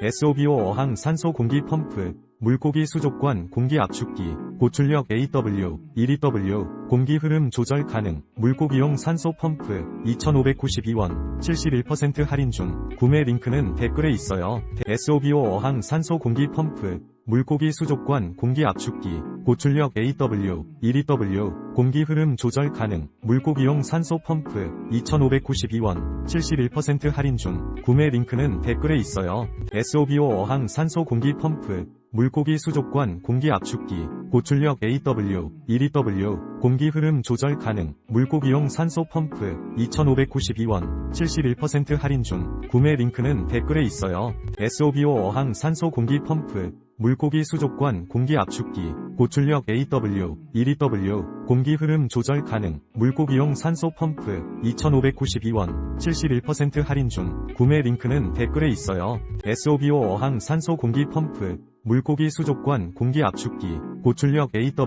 SOBO 어항 산소 공기 펌프, 물고기 수족관 공기 압축기, 고출력 AW, 1EW, 공기 흐름 조절 가능, 물고기용 산소 펌프, 2,592원, 71% 할인 중, 구매 링크는 댓글에 있어요. SOBO 어항 산소 공기 펌프, 물고기 수족관 공기 압축기, 고출력 AW, 1EW, 공기 흐름 조절 가능, 물고기용 산소 펌프, 2,592원, 71% 할인 중, 구매 링크는 댓글에 있어요. SOBO 어항 산소 공기 펌프, 물고기 수족관 공기 압축기, 고출력 AW, 1EW, 공기 흐름 조절 가능, 물고기용 산소 펌프, 2,592원, 71% 할인 중, 구매 링크는 댓글에 있어요. SOBO 어항 산소 공기 펌프, 물고기 수족관 공기 압축기, 고출력 AW, 1EW, 공기 흐름 조절 가능, 물고기용 산소 펌프, 2,592원, 71% 할인 중, 구매 링크는 댓글에 있어요. SOBO 어항 산소 공기 펌프, 물고기 수족관 공기 압축기, 고출력 AW,